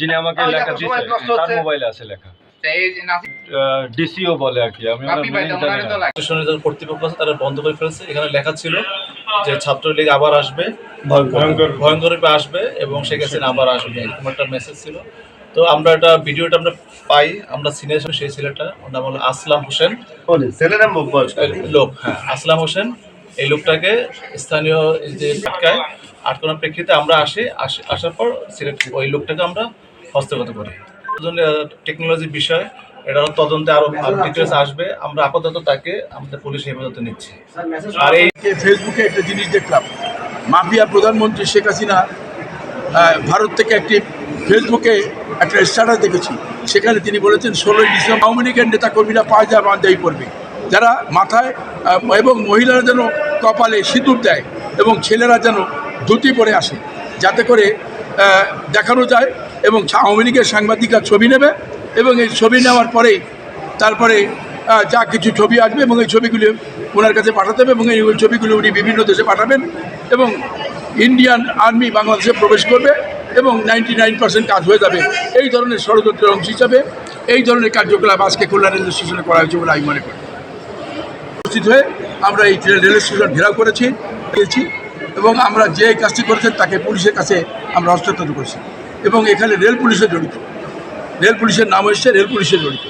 যিনি আমাকে লেখা দিয়েছে তার মোবাইলে আছে লেখা। ডিসিও বলে আর কি আমি কর্তৃপক্ষ আছে তারা বন্ধ করে ফেলেছে। এখানে লেখা ছিল যে ছাত্রলীগ আবার আসবে। ভয়ঙ্কর। রূপে আসবে এবং শেখ হাসিনা আবার আসবে এরকম একটা মেসেজ ছিল। তো আমরা এটা ভিডিওটা আমরা পাই আমরা সিনিয়র সেই ছেলেটা ওর নাম হলো আসলাম হোসেন। নাম লোক হ্যাঁ আসলাম হোসেন। এই লোকটাকে স্থানীয় এই যে আটকায় আটকানোর প্রেক্ষিতে আমরা আসি আসি- আসার পর সিলেক্ট ওই লোকটাকে আমরা হস্তগত করি। টেকনোলজির বিষয় এটা তদন্তে আরও ডিটেলস আসবে। আমরা আপাতত তাকে আমাদের পুলিশ হেফাজতে নিচ্ছি। আর এই ফেসবুকে একটা জিনিস দেখলাম। মাফিয়া প্রধানমন্ত্রী শেখ হাসিনা ভারত থেকে একটি ফেসবুকে একটা স্ট্যাটাস দেখেছি। সেখানে তিনি বলেছেন ষোলোই ডিসেম্বর আওয়ামী লীগের নেতাকর্মীরা পায়জা বান্ধাই পড়বে। যারা মাথায় এবং মহিলারা যেন কপালে সিঁদুর দেয় এবং ছেলেরা যেন ধুতি পরে আসে। যাতে করে দেখানো যায় এবং আওয়ামী লীগের সাংবাদিকরা ছবি নেবে এবং এই ছবি নেওয়ার পরেই তারপরে যা কিছু ছবি আসবে এবং এই ছবিগুলি ওনার কাছে পাঠাতে হবে এবং এই ছবিগুলো উনি বিভিন্ন দেশে পাঠাবেন এবং ইন্ডিয়ান আর্মি বাংলাদেশে প্রবেশ করবে এবং নাইনটি নাইন পার্সেন্ট কাজ হয়ে যাবে। এই ধরনের ষড়যন্ত্রের অংশ হিসাবে এই ধরনের কার্যকলাপ আজকে কল্যাণ রেল স্টেশনে করা হয়েছে বলে আমি মনে করি। উপস্থিত হয়ে আমরা এই রেল স্টেশন ঘেরাও করেছি এবং আমরা যে কাজটি করেছেন তাকে পুলিশের কাছে আমরা হস্তান্তর করেছি। এবং এখানে রেল পুলিশে জড়িত। রেল পুলিশের নাম হচ্ছে রেল পুলিশে জড়িত।